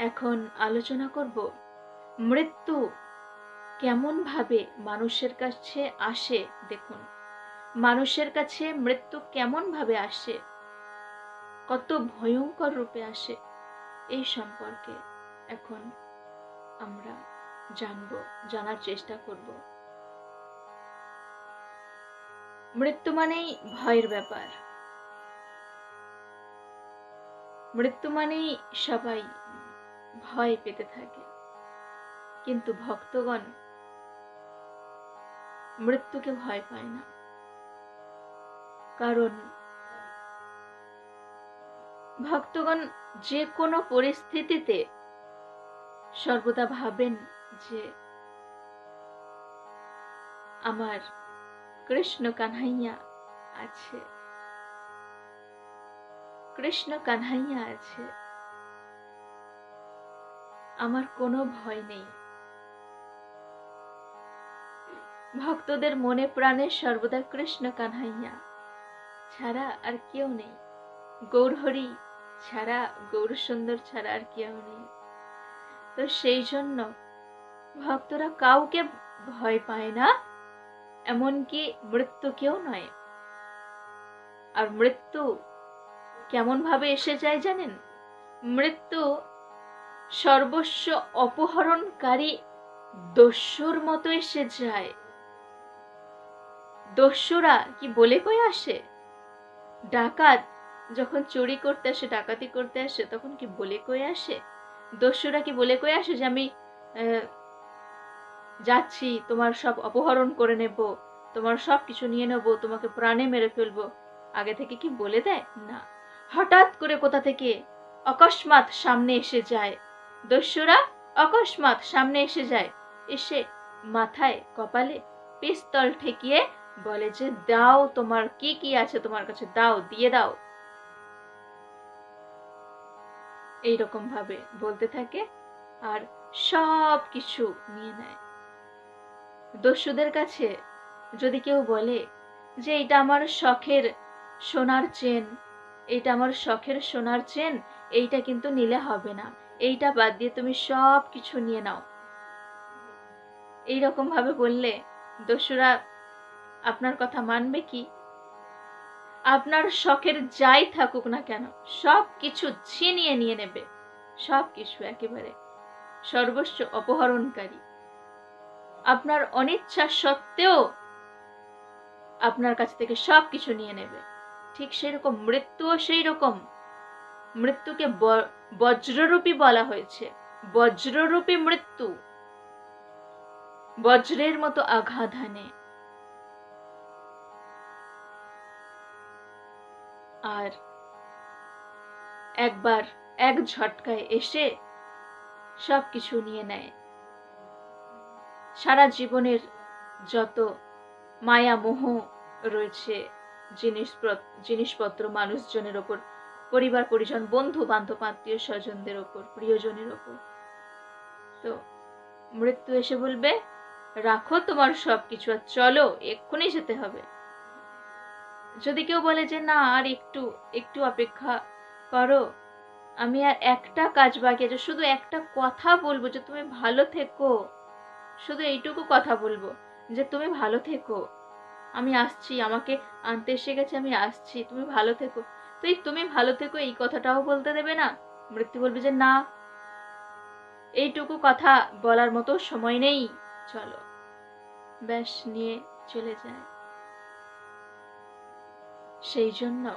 এখন আলোচনা করব। মৃত্যু কেমন ভাবে মানুষের কাছে আসে দেখুন। মানুষের কাছে মৃত্যু কেমন ভাবে আসে? কত ভয়ঙ্কর রূপে আসে এই সম্পর্কে এখন আমরা জানব, জানার চেষ্টা করব। মৃত্যু মানেই ভয়ের ব্যাপার। মৃত্যু মানেই সবাই ভয় পেতে থাকে। কিন্তু ভক্তগণ মৃত্যুকে ভয় পায় না। কারণ ভক্তগণ যে কোনো পরিস্থিতিতে সর্বদা ভাবেন যে আমার কৃষ্ণ কানহাইয়া আছে। কৃষ্ণ কানহাইয়া আছে। আমার কোনো ভয় নেই। ভক্তদের মনে প্রাণে সর্বদা কৃষ্ণ কানহাইয়া। ছাড়া আর কেউ নেই। গৌরহরি ছাড়া, গৌর সুন্দর ছাড়া আর কেউ নেই। তো সেই জন্য ভক্তরা কাউকে ভয় পায় না, এমনকি মৃত্যুকেও নয়। আর মৃত্যু কেমন ভাবে এসে যায় জানেন? মৃত্যু সর্বস্ব অপহরণকারী দস্যুর মতো এসে যায়। দস্যুরা কি বলে কয়ে আসে? ডাকাত যখন চুরি করতে আসে, ডাকাতি করতে আসে, তখন কি বলে কয়ে আসে? দস্যুরা কি বলে কয়ে আসে যে, আমি যাচ্ছি, তোমার সব অপহরণ করে নেব, তোমার সব কিছু নিয়ে নেব, তোমাকে প্রাণে মেরে ফেলব আগে থেকে কি বলে দেয়? না। হঠাৎ করে কোথা থেকে অকস্মাৎ সামনে এসে যায়। দস্যুরা অকস্মাৎ সামনে এসে যায়। এসে মাথায় কপালে পিস্তল ঠেকিয়ে বলে যে, দাও তোমার, কি কি আছে তোমার কাছে? দাও, দিয়ে দাও। এইরকম ভাবে বলতে থাকে আর সব কিছু নিয়ে নেয়। দস্যুদের কাছে যদি কেউ বলে যে, এটা আমার শখের সোনার চেন, এটা আমার শখের সোনার চেন, এইটা কিন্তু নিলে হবে না। এইটা বাদ দিয়ে তুমি সব কিছু নিয়ে নাও। এইরকম ভাবে বললে দস্যুরা আপনার কথা মানবে কি? আপনার শখের যাই থাকুক না কেন সব কিছু ছিনিয়ে নিয়ে নেবে। সব কিছু একেবারে সর্বস্ব অপহরণকারী। আপনার অনিচ্ছা সত্ত্বেও আপনার কাছ থেকে সব কিছু নিয়ে নেবে। ঠিক সেরকম মৃত্যুও সেই রকম মৃত্যুকে বজ্ররূপী বলা হয়েছে। বজ্ররূপী মৃত্যু। বজ্রের মতো আঘাত হানে। আর একবার এক ঝটকায় এসে সব কিছু নিয়ে নেয়। সারা জীবনের যত মায়া মোহ রয়েছে জিনিসপত্র জিনিসপত্র মানুষজনের ওপর পরিবার, পরিজন, বন্ধু, বান্ধব, আত্মীয় স্বজনদের ওপর, প্রিয়জনের ওপর। তো মৃত্যু এসে বলবে, রাখো তোমার সব কিছু আর চলো, এক্ষুনি যেতে হবে। যদি কেউ বলে যে, না, আর একটু একটু অপেক্ষা করো, আমি আর একটা কাজ বাকি আছে, শুধু একটা কথা বলব যে, তুমি ভালো থেকো। শুধু এইটুকু কথা বলব যে, তুমি ভালো থেকো। আমি আসছি, আমাকে আনতে এসে গেছে, আমি আসছি, তুমি ভালো থেকো। তো এই তুমি ভালো থেকো, এই কথাটাও বলতে দেবে না। মৃত্যু বলবে যে, না, এইটুকু কথা বলার মতো সময় নেই। চলো। ব্যাস, নিয়ে চলে যায়। সেই জন্য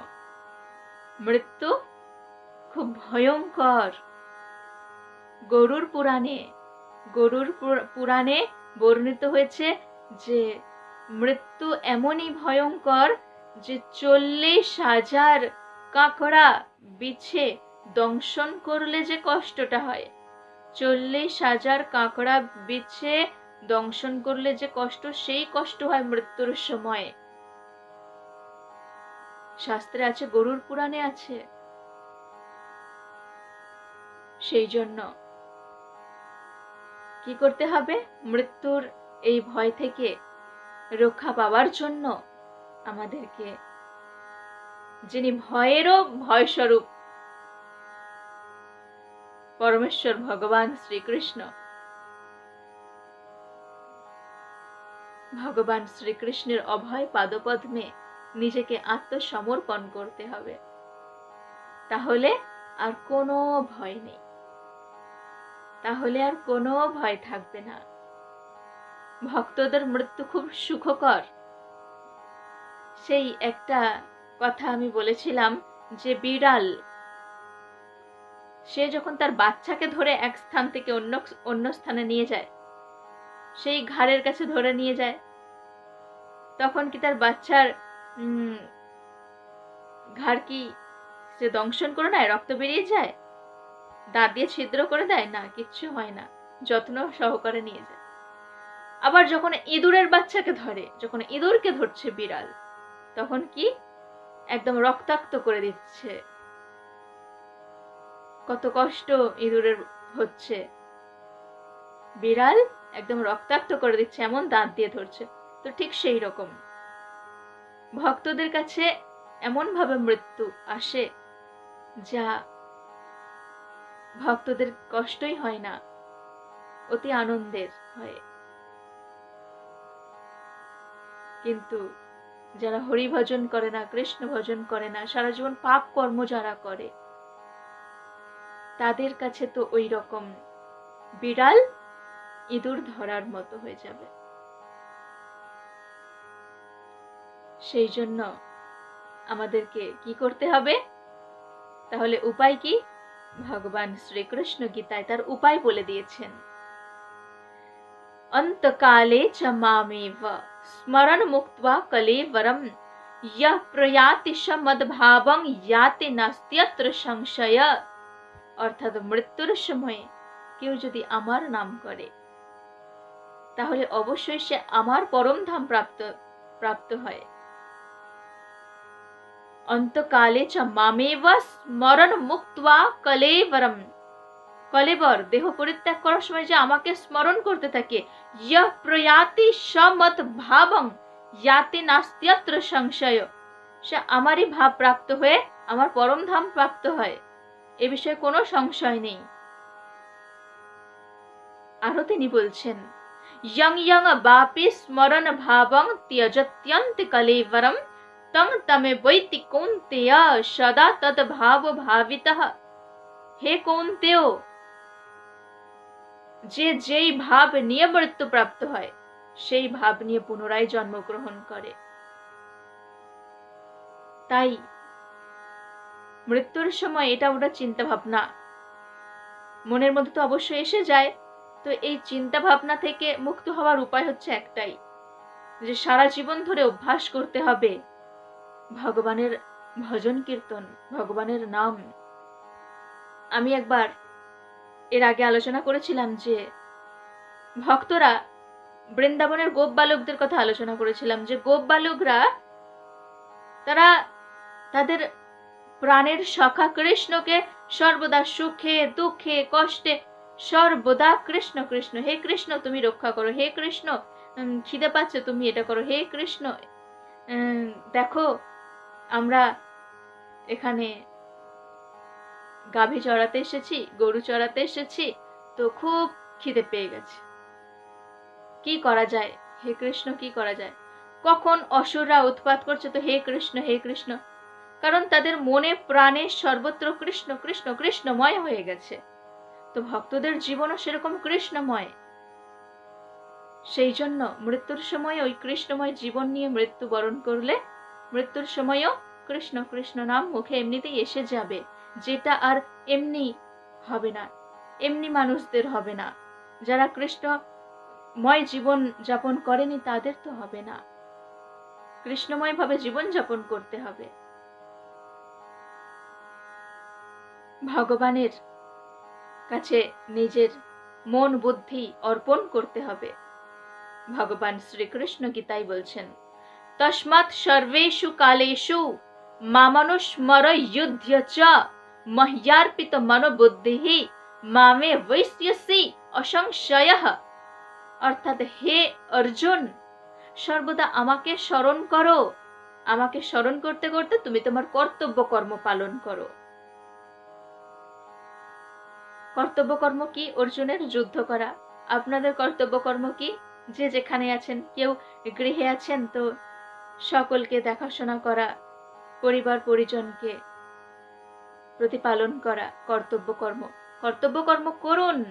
মৃত্যু খুব ভয়ঙ্কর। গরুর পুরাণে গরুর পুরাণে বর্ণিত হয়েছে যে মৃত্যু এমনই ভয়ঙ্কর যে চল্লিশ হাজার কাঁকড়া বিছে দংশন করলে যে কষ্টটা হয়। চল্লিশ হাজার কাঁকড়া বিছে দংশন করলে যে কষ্ট, সেই কষ্ট হয় মৃত্যুর সময়। শাস্ত্রে আছে, গরুর পুরাণে আছে। সেই জন্য কি করতে হবে? মৃত্যুর এই ভয় থেকে রক্ষা পাওয়ার জন্য আমাদেরকে যিনি ভয়েরও ভয়স্বরূপ। পরমেশ্বর ভগবান শ্রীকৃষ্ণ। ভগবান শ্রীকৃষ্ণের অভয় পাদপদ্মে নিজেকে আত্মসমর্পণ করতে হবে। তাহলে আর কোনো ভয় নেই। তাহলে আর কোনো ভয় থাকবে না। ভক্তদের মৃত্যু খুব সুখকর। সেই একটা কথা আমি বলেছিলাম যে বিড়াল, সে যখন তার বাচ্চাকে ধরে এক স্থান থেকে অন্য অন্য স্থানে নিয়ে যায়, সেই ঘাড়ের কাছে ধরে নিয়ে যায়, তখন কি তার বাচ্চার ঘাড় কি সে দংশন করে নেয়, রক্ত বেরিয়ে যায়? দাঁত দিয়ে ছিদ্র করে দেয়? না, কিচ্ছু হয় না, যত্ন সহকারে নিয়ে যায়। আবার যখন ইঁদুরের বাচ্চাকে ধরে, যখন ইঁদুরকে ধরছে বিড়াল, তখন কি একদম রক্তাক্ত করে দিচ্ছে। কত কষ্ট ইঁদুরের হচ্ছে। বিড়াল একদম রক্তাক্ত করে দিচ্ছে, এমন দাঁত দিয়ে ধরছে। তো ঠিক সেই রকম। ভক্তদের কাছে এমন ভাবে মৃত্যু আসে যা ভক্তদের কষ্টই হয় না, অতি আনন্দের হয়। কিন্তু যারা হরি ভজন করে না কৃষ্ণ ভজন করে না, সারা জীবন পাপ কর্ম যারা করে, তাদের কাছে তো ওই রকম বিড়াল ইঁদুর ধরার মতো হয়ে যাবে। সেই জন্য আমাদেরকে কি করতে হবে? তাহলে উপায় কি? ভগবান শ্রীকৃষ্ণ গীতায় তার উপায় বলে দিয়েছেন। অন্তকালে চ স্মরণ মুক্ত্বা কলেবরম ইয়ঃ প্রয়াতি স মদ্ভাবং ইয়াতে সংশয় অর্থাৎ মৃত্যুর সময়ে কেউ যদি আমার নাম করে তাহলে অবশ্যই সে আমার পরম ধাম প্রাপ্ত প্রাপ্ত হয় অন্তকালে চ মামেব স্মরণ মুক্ত্বা কলেবরম কলেবর দেহ পরিত্যাগ করার সময় যে আমাকে স্মরণ করতে থাকে প্রয়াতি সমত ভাবং ইয়াতে নাস্ত্যত্র সংশয়। সে আমারই ভাব প্রাপ্ত হয়ে আমার পরম ধাম প্রাপ্ত হয়। এ বিষয়ে কোনো সংশয় নেই। আরও তিনি বলছেন ইয়ং ইয়ং বাপি স্মরণ ভাবং ত্যজত্যন্ত কলেবরম, তং তমে বৈতি কৌন্তেয় সদা তদ ভাব ভাবিত। হে কৌন্তেয় যে যেই ভাব নিয়ে মৃত্যু প্রাপ্ত হয়, সেই ভাব নিয়ে পুনরায় জন্মগ্রহণ করে। তাই মৃত্যুর সময় এটা ওটা চিন্তা ভাবনা মনের মধ্যে তো অবশ্যই এসে যায়, তো এই চিন্তা ভাবনা থেকে মুক্ত হওয়ার উপায় হচ্ছে একটাই, যে সারা জীবন ধরে অভ্যাস করতে হবে ভগবানের ভজন কীর্তন, ভগবানের নাম। আমি একবার এর আগে আলোচনা করেছিলাম যে, ভক্তরা বৃন্দাবনের গোপ বালকদের কথা আলোচনা করেছিলাম যে, গোপ বালকরা, তারা তাদের প্রাণের সখা কৃষ্ণকে সর্বদা সুখে, দুঃখে, কষ্টে, সর্বদা কৃষ্ণ কৃষ্ণ, হে কৃষ্ণ, তুমি রক্ষা করো, হে কৃষ্ণ খিদে পাচ্ছে, তুমি এটা করো, হে কৃষ্ণ। দেখো, আমরা এখানে গাভী চড়াতে এসেছি, গরু চড়াতে এসেছি, তো খুব খিদে পেয়ে গেছে। কি করা যায়? হে কৃষ্ণ, কি করা যায়? কখন অসুররা উৎপাত করছে তো হে কৃষ্ণ হে কৃষ্ণ। কারণ তাদের মনে, প্রাণে সর্বত্র কৃষ্ণ কৃষ্ণ, কৃষ্ণময় হয়ে গেছে। তো ভক্তদের জীবনও সেরকম কৃষ্ণময়। সেই জন্য মৃত্যুর সময় ওই কৃষ্ণময় জীবন নিয়ে মৃত্যু বরণ করলে, মৃত্যুর সময়ও কৃষ্ণ কৃষ্ণ নাম মুখে এমনিতেই এসে যাবে। যেটা আর এমনি হবে না, এমনি মানুষদের হবে না। যারা কৃষ্ণময় জীবন যাপন করেনি তাদের তো হবে না। কৃষ্ণময় ভাবে জীবন যাপন করতে হবে। ভগবানের কাছে নিজের মন বুদ্ধি অর্পণ করতে হবে। ভগবান শ্রীকৃষ্ণ গীতাই বলছেন, তস্মাৎ সর্বেষু কালেষু মামানুস্মর যুদ্ধ চ মহ্যার্পিত মনোবুদ্ধি মামে বৈশ্যসি অসংশয় অর্থাৎ হে অর্জুন সর্বদা আমাকে স্মরণ করো। আমাকে স্মরণ করতে করতে তুমি তোমার কর্তব্য কর্ম পালন করো। কর্তব্যকর্ম কি অর্জুনের যুদ্ধ করা? আপনাদের কর্তব্যকর্ম কি? যে যেখানে আছেন, কেউ গৃহে আছেন তো সকলকে দেখাশোনা করা, পরিবার পরিজনকে। প্রতিপালন করা কর্তব্যকর্ম কর্তব্যকর্ম করুন।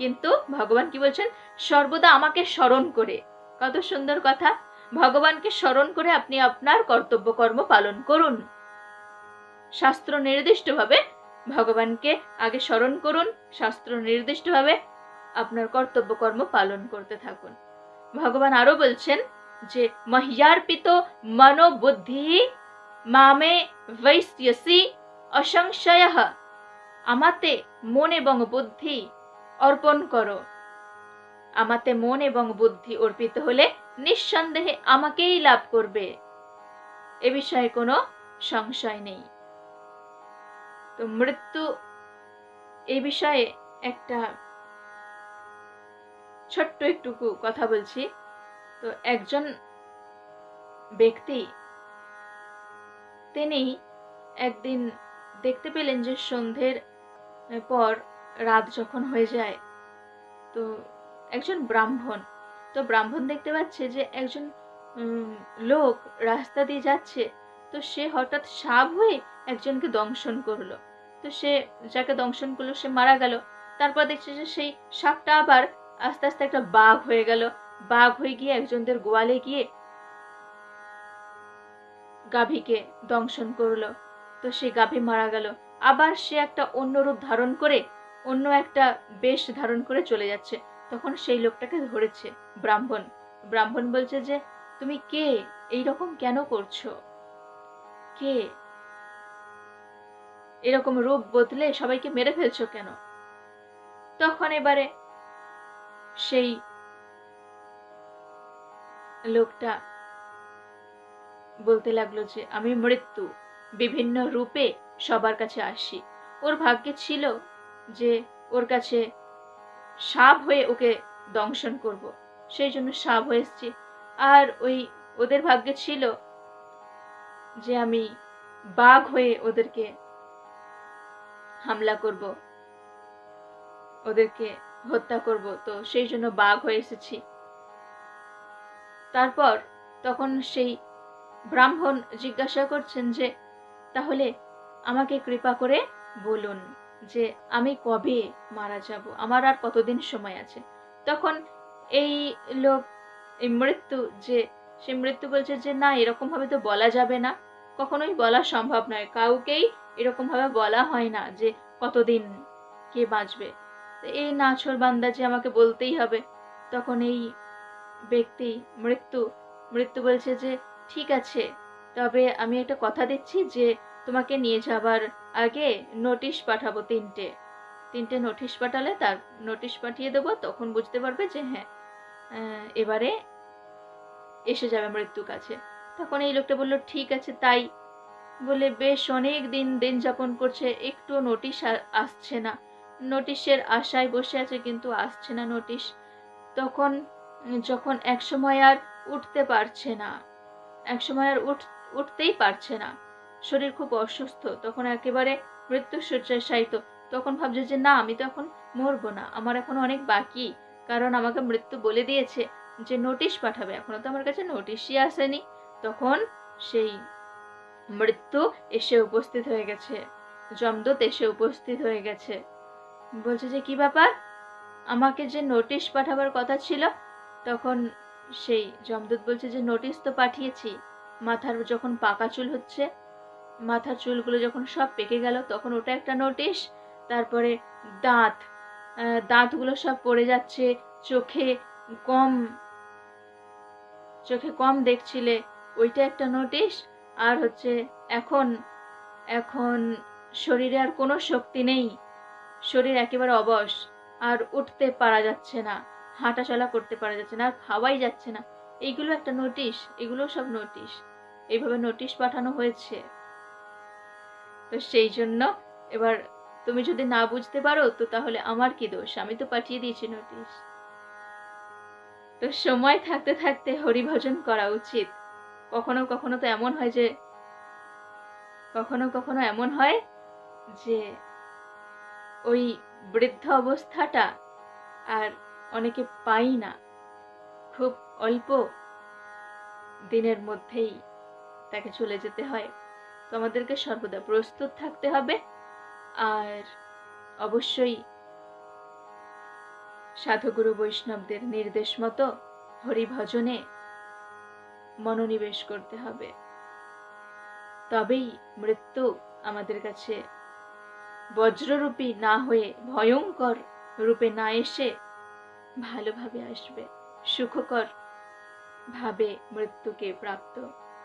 কিন্তু ভগবান কি বলছেন? সর্বদা আমাকে স্মরণ করে। কত সুন্দর কথা। ভগবানকে স্মরণ করে আপনি আপনার কর্তব্যকর্ম পালন করুন। শাস্ত্র নির্দিষ্টভাবে ভগবানকে আগে স্মরণ করুন। শাস্ত্র নির্দিষ্টভাবে আপনার কর্তব্যকর্ম পালন করতে থাকুন। ভগবান আরও বলছেন যে, মহ্যার্পিত মনোবুদ্ধি মামে বৈশ্যসি অসংশয়। আমাতে মন এবং বুদ্ধি অর্পণ করো। আমাতে মন এবং বুদ্ধি অর্পিত হলে নিঃসন্দেহে আমাকেই লাভ করবে। এ বিষয়ে কোনো সংশয় নেই। তো মৃত্যু এই বিষয়ে একটা ছোট্ট একটুকু কথা বলছি। তো একজন ব্যক্তি, তিনি একদিন দেখতে পেলেন যে সন্ধ্যের পর রাত যখন হয়ে যায়, তো একজন ব্রাহ্মণ। তো ব্রাহ্মণ দেখতে পাচ্ছে যে একজন লোক রাস্তা দিয়ে যাচ্ছে। তো সে হঠাৎ সাপ হয়ে একজনকে দংশন করল। তো সে, যাকে দংশন করল সে মারা গেল। তারপর দেখছে যে সেই সাপটা আবার আস্তে আস্তে একটা বাঘ হয়ে গেল। বাঘ হয়ে গিয়ে একজনদের গোয়ালে গিয়ে গাভীকে দংশন করল। তো সেই গাভী মারা গেল। আবার সে একটা অন্য রূপ ধারণ করে, অন্য একটা বেশ ধারণ করে চলে যাচ্ছে। তখন সেই লোকটাকে ধরেছে ব্রাহ্মণ। ব্রাহ্মণ বলছে যে, তুমি কে? এই রকম কেন করছ? কে? এরকম রূপ বদলে সবাইকে মেরে ফেলছো কেন? তখন এবারে সেই লোকটা বলতে লাগল যে, আমি মৃত্যু। বিভিন্ন রূপে সবার কাছে আসি। ওর ভাগ্যে ছিল যে ওর কাছে সাপ হয়ে ওকে দংশন করব। সেই জন্য সাপ হয়ে এসছি। আর ওই ওদের ভাগ্যে ছিল যে আমি বাঘ হয়ে ওদেরকে হামলা করব। ওদেরকে হত্যা করব। তো সেই জন্য বাঘ হয়ে এসেছি। তারপর তখন সেই ব্রাহ্মণ জিজ্ঞাসা করছেন যে তাহলে আমাকে কৃপা করে বলুন যে আমি কবে মারা যাব। আমার আর কতদিন সময় আছে? তখন এই লোক, এই মৃত্যু যে, সে মৃত্যু বলছে যে, না এরকম ভাবে তো বলা যাবে না। কখনোই বলা সম্ভব নয়। কাউকেই এরকম ভাবে বলা হয় না যে কতদিন কে বাঁচবে। এই নাছর বান্দা যে আমাকে বলতেই হবে, তখন এই ব্যক্তি মৃত্যু মৃত্যু বলছে যে, ঠিক আছে তবে আমি একটা কথা দিচ্ছি যে তোমাকে নিয়ে যাবার আগে নোটিশ পাঠাবো তিনটে। তিনটে নোটিশ পাঠালে তার নোটিশ পাঠিয়ে দেবো, তখন বুঝতে পারবে যে হ্যাঁ এবারে এসে যাবে মৃত্যু কাছে। তখন এই লোকটা বলল, ঠিক আছে, তাই। বলে বেশ অনেক দিন দিন যাপন করছে একটু নোটিশ আসছে না। নোটিশের আশায় বসে আছে, কিন্তু আসছে না নোটিশ তখন, যখন এক সময় আর উঠতে পারছে না এক সময় আর উঠ উঠতেই পারছে না। শরীর খুব অসুস্থ, তখন একেবারে মৃত্যু শয্যায় শায়িত। তখন ভাবছে যে, না, আমি তো এখন মরবো না। আমার এখন অনেক বাকি। কারণ আমাকে মৃত্যু বলে দিয়েছে যে, নোটিশ পাঠাবে। এখনও তো আমার কাছে নোটিশই আসেনি। তখন সেই মৃত্যু এসে উপস্থিত হয়ে গেছে। জমদূত এসে উপস্থিত হয়ে গেছে। বলছে যে, কি ব্যাপার? আমাকে যে নোটিশ পাঠাবার কথা ছিল? তখন সেই জমদূত বলছে যে, নোটিশ তো পাঠিয়েছি। মাথার যখন পাকা চুল হচ্ছে, মাথার চুলগুলো যখন সব পেকে গেল, তখন ওটা একটা নোটিশ তারপরে দাঁত দাঁতগুলো সব পড়ে যাচ্ছে, চোখে কম চোখে কম দেখছিলে, ওইটা একটা নোটিশ আর হচ্ছে এখন এখন শরীরে আর কোনো শক্তি নেই, শরীর একেবারে অবশ, আর উঠতে পারা যাচ্ছে না হাঁটা চলা করতে পারা যাচ্ছে না, আর খাওয়াই যাচ্ছে না, এইগুলো একটা নোটিশ এগুলো সব নোটিশ এইভাবে নোটিশ পাঠানো হয়েছে। তো সেই জন্য এবার তুমি যদি না বুঝতে পারো, তো তাহলে আমার কি দোষ? আমি তো পাঠিয়ে দিয়েছি নোটিশ। তো সময় থাকতে থাকতে হরিভজন করা উচিত। কখনো কখনো তো এমন হয় যে, কখনো কখনো এমন হয় যে, ওই বৃদ্ধ অবস্থাটা আর অনেকে পাই না। খুব অল্প দিনের মধ্যেই তাকে চলে যেতে হয়। তো আমাদেরকে সর্বদা প্রস্তুত থাকতে হবে। আর অবশ্যই সাধুগুরু বৈষ্ণবদের নির্দেশ মতো হরিভজনে মনোনিবেশ করতে হবে। তবেই মৃত্যু আমাদের কাছে বজ্ররূপী না হয়ে ভয়ঙ্কর রূপে না এসে ভালোভাবে আসবে। সুখকর ভাবে মৃত্যুকে প্রাপ্ত